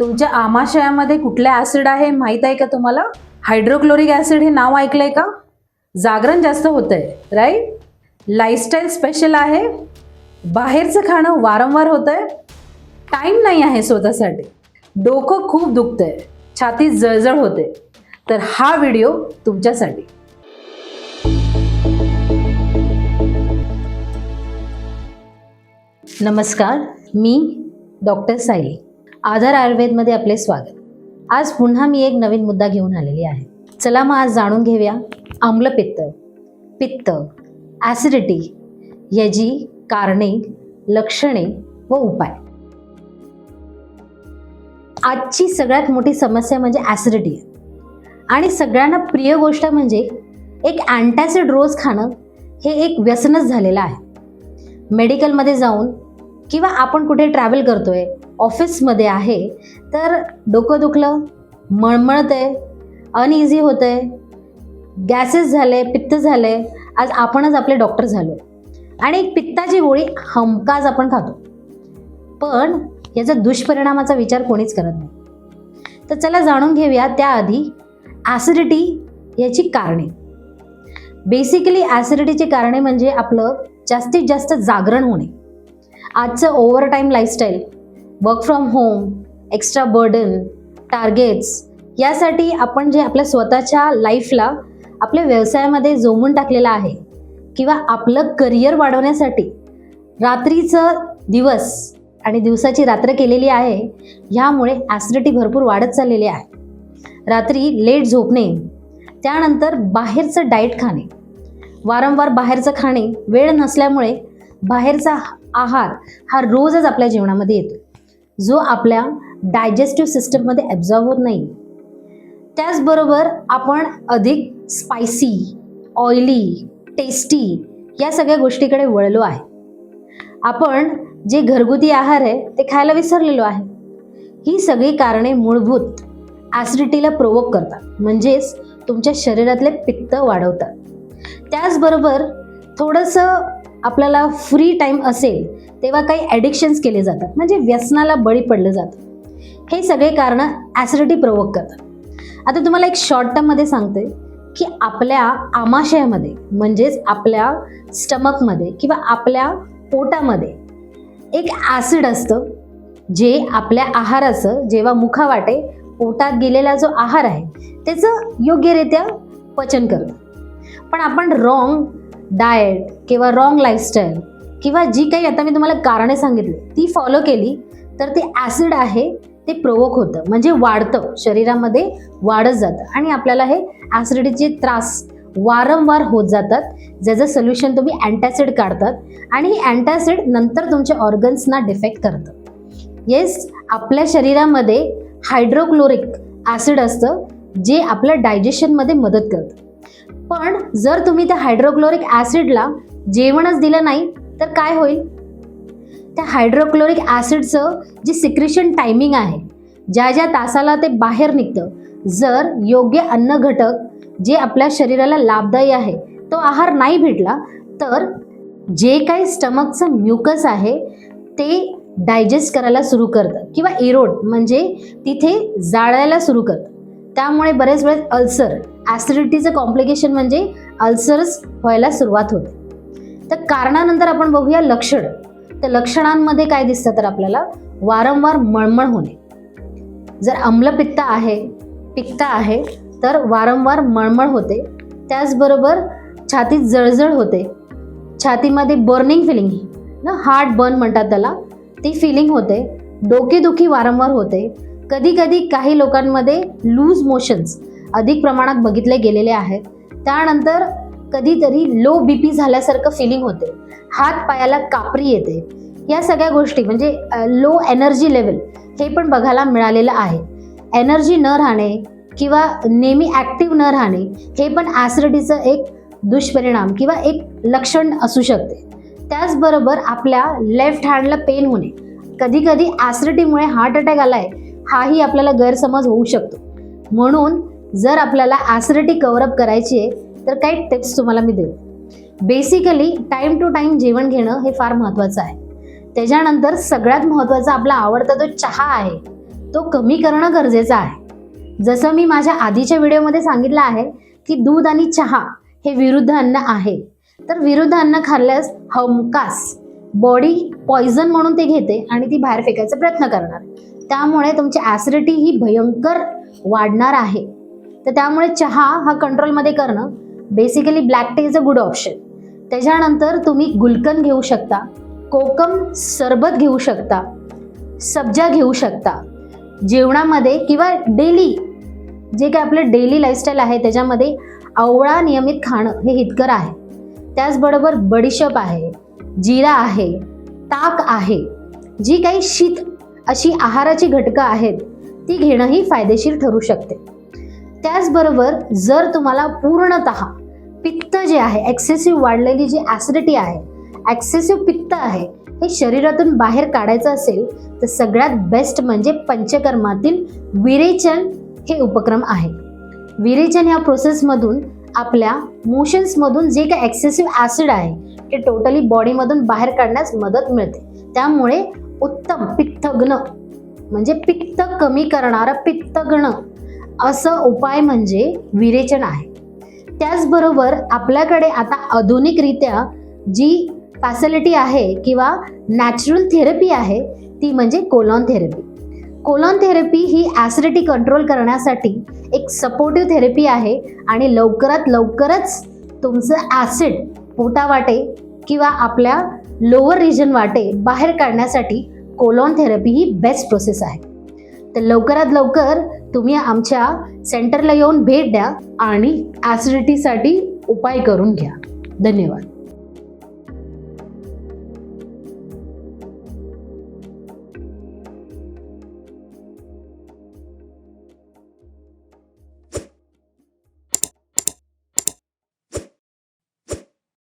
तुमच्या आमाशयामध्ये कुठले ऍसिड आहे माहीत आहे का तुम्हाला? हायड्रोक्लोरिक ऍसिड हे नाव ऐकलंय का? जागरण जास्त होतंय राईट लाईफस्टाईल स्पेशल आहे. बाहेरचं खाणं वारंवार होतंय. टाईम नाही आहे स्वतःसाठी. डोकं खूप दुखतं आहे छाती जळजळ होते. तर हा व्हिडिओ तुमच्यासाठी. नमस्कार मी डॉक्टर सायली. आधार आयुर्वेदमध्ये आपले स्वागत. आज पुन्हा मी एक नवीन मुद्दा घेऊन आलेली आहे. चला मग आज जाणून घेऊया आम्लपित्त पित्त. ॲसिडिटी याची कारणे लक्षणे व उपाय. आजची सगळ्यात मोठी समस्या म्हणजे ॲसिडिटी आहे. आणि सगळ्यांना प्रिय गोष्ट म्हणजे एक अँटॅसिड रोज खाणं हे एक व्यसनच झालेलं आहे. मेडिकलमध्ये जाऊन किंवा आपण कुठे ट्रॅव्हल करतोय ऑफिसमध्ये आहे तर डोकं दुखलं मळमळत आहे अनइझी होतं आहे गॅसेस झाले पित्त झाले आज आपणच आपले डॉक्टर झालो. आणि एक पित्ताची गोळी हमकाज आपण खातो. पण याचा दुष्परिणामाचा विचार कोणीच करत नाही. तर चला जाणून घेऊया त्याआधी ॲसिडिटी याची कारणे. बेसिकली ॲसिडिटीची कारणे म्हणजे आपलं जास्तीत जास्त जागरण होणे. आजचं overtime lifestyle work from home extra burden targets यासाठी आपण जे आपल्या स्वतःच्या लाईफला आपल्या व्यवसायामध्ये जोमून टाकलेलं आहे किंवा आपलं करिअर वाढवण्यासाठी रात्रीचं दिवस आणि दिवसाची रात्र केलेली आहे ह्यामुळे ॲसिडिटी भरपूर वाढत चाललेली आहे. रात्री लेट झोपणे त्यानंतर बाहेरचं डाएट खाणे वारंवार बाहेरचं खाणे वेळ नसल्यामुळे बाहेरचा आहार हा रोजच आपल्या जीवनामध्ये येतो. जो आपल्या डायजेस्टिव्ह सिस्टममध्ये ॲब्झॉर्ब होत नाही. त्याचबरोबर आपण अधिक स्पायसी ऑइली टेस्टी या सगळ्या गोष्टीकडे वळलो आहे. आपण जे घरगुती आहार आहे ते खायला विसरलेलो आहे. ही सगळी कारणे मूलभूत ॲसिडिटीला प्रोवोक करतात. म्हणजेच तुमच्या शरीरातले पित्त वाढवतात. त्याचबरोबर थोडंसं आपल्याला फ्री टाईम असेल तेव्हा काही ॲडिक्शन्स केले जातात. म्हणजे व्यसनाला बळी पडलं जातं हे सगळे कारणं ॲसिडिटी प्रोवोक करतात. आता तुम्हाला एक शॉर्ट टर्ममध्ये सांगते की आपल्या आमाशयामध्ये म्हणजेच आपल्या स्टमकमध्ये किंवा आपल्या पोटामध्ये एक ॲसिड असतं जे आपल्या आहाराचं जेव्हा मुखावाटे पोटात गेलेला जो आहार आहे त्याचं योग्यरित्या पचन करतं. पण आपण रॉंग डाएट किंवा रॉंग लाईफस्टाईल किंवा जी काही आता मी तुम्हाला कारणे सांगितली ती फॉलो केली तर ते ॲसिड आहे ते प्रोवोक होतं. म्हणजे वाढतं. शरीरामध्ये वाढत जातं. आणि आपल्याला हे ॲसिडिटीचे त्रास वारंवार होत जातात. ज्याचं सोल्युशन तुम्ही अँटॅसिड काढतात. आणि अँटॅसिड नंतर तुमच्या ऑर्गन्सना डिफेक्ट करतं. येस आपल्या शरीरामध्ये हायड्रोक्लोरिक ॲसिड असतं जे आपल्या डायजेशनमध्ये मदत करतं. पण जर तुम्ही त्या हायड्रोक्लोरिक ॲसिडला जेवणच दिलं नाही तर काय होईल? त्या हायड्रोक्लोरिक ॲसिडचं जे सिक्रेशन टायमिंग आहे ज्या ज्या तासाला ते बाहेर निघतं जर योग्य अन्न घटक जे आपल्या शरीराला लाभदायी आहे तो आहार नाही भेटला तर जे काही स्टमकचं म्युकस आहे ते डायजेस्ट करायला सुरू करतं. किंवा इरोड म्हणजे तिथे जाळायला सुरू करतं. त्यामुळे बरेच वेळेस अल्सर ॲसिडिटीचं कॉम्प्लिकेशन म्हणजे अल्सर्स व्हायला सुरुवात होते. तर कारणानंतर आपण बघूया लक्षण. तर लक्षणांमध्ये काय दिसतं तर आपल्याला? वारंवार मळमळ होणे. जर आम्लपित्त आहे पित्त आहे तर वारंवार मळमळ होते. त्याचबरोबर छातीत जळजळ होते. छातीमध्ये बर्निंग फिलिंग ना हार्ट बर्न म्हणतात त्याला ती फिलिंग होते. डोकेदुखी वारंवार होते. कधी कधी काही लोकांमध्ये लूज मोशन्स अधिक प्रमाणात बघितले गेलेले आहेत. त्यानंतर कधीतरी लो बी पी झाल्यासारखं फिलिंग होते. हात पायाला कापरी येते. या सगळ्या गोष्टी म्हणजे लो एनर्जी लेवल हे पण बघायला मिळालेलं आहे. एनर्जी न राहणे किंवा नेहमी ॲक्टिव्ह न राहणे हे पण ॲसिडिटीचं एक दुष्परिणाम किंवा एक लक्षण असू शकते. त्याचबरोबर आपल्या लेफ्ट हँडला पेन होणे. कधी कधी ॲसिडिटीमुळे हार्ट अटॅक आलाय हाही आपल्याला गैरसमज होऊ शकतो. म्हणून जर आपल्याला ॲसिडिटी कव्हरअप करायची आहे तर काही टिप्स तुम्हाला मी देईन. बेसिकली टाईम टू टाईम जेवण घेणं हे फार महत्त्वाचं आहे. त्याच्यानंतर सगळ्यात महत्त्वाचा आपला आवडता जो चहा आहे तो कमी करणं गरजेचं आहे. जसं मी माझ्या आधीच्या व्हिडिओमध्ये सांगितलं आहे की दूध आणि चहा हे विरुद्ध अन्न आहे. तर विरुद्ध अन्न खाल्ल्यास हमकास बॉडी पॉइझन म्हणून ते घेते आणि ती बाहेर फेकायचा प्रयत्न करणार. त्यामुळे तुमची ॲसिडिटी ही भयंकर वाढणार आहे. तर त्यामुळे चहा हा कंट्रोलमध्ये करणं basically black tea is a good option त्याच्यानंतर तुम्ही गुलकंद घेऊ शकता कोकम सरबत घेऊ शकता सब्जा घेऊ शकता. जेवणामध्ये किंवा डेली जे काय आपलं डेली लाईफस्टाईल आहे त्याच्यामध्ये आवळा नियमित खाणं हे हितकर आहे. त्याचबरोबर बडीशेप आहे जिरा आहे ताक आहे जी काही शीत अशी आहाराची घटकं आहेत ती घेणंही फायदेशीर ठरू शकते. त्याचबरोबर जर तुम्हाला पूर्णत जे आहे एक्सेसिव्ह वाढलेली जी ॲसिडिटी आहे ॲक्सेसिव्ह पित्त आहे हे शरीरातून बाहेर काढायचं असेल तर सगळ्यात बेस्ट म्हणजे पंचकर्मातील विरेचन हे उपक्रम आहे. विरेचन या प्रोसेसमधून आपल्या मोशन्समधून जे काही एक्सेसिव्ह ॲसिड आहे ते टोटली बॉडीमधून बाहेर काढण्यास मदत मिळते. त्यामुळे उत्तम पित्तग्न म्हणजे पित्त कमी करणारं पित्तघ्न असं उपाय म्हणजे विरेचन आहे. त्याचबरोबर आपल्याकडे आता आधुनिकरित्या जी फॅसिलिटी आहे किंवा नॅचरल थेरपी आहे ती म्हणजे कोलॉन थेरपी कोलॉन थेरपी ही ॲसिडिटी कंट्रोल करण्यासाठी एक सपोर्टिव्ह थेरपी आहे आणि लवकरात लवकरच तुमचं ॲसिड पोटावाटे किंवा आपल्या लोअर रिजन वाटे बाहेर काढण्यासाठी कोलॉन थेरपी ही बेस्ट प्रोसेस आहे. तर लवकरात लवकर तुम्ही आमच्या सेंटरला येऊन भेट द्या आणि ॲसिडिटीसाठी उपाय करून घ्या. धन्यवाद.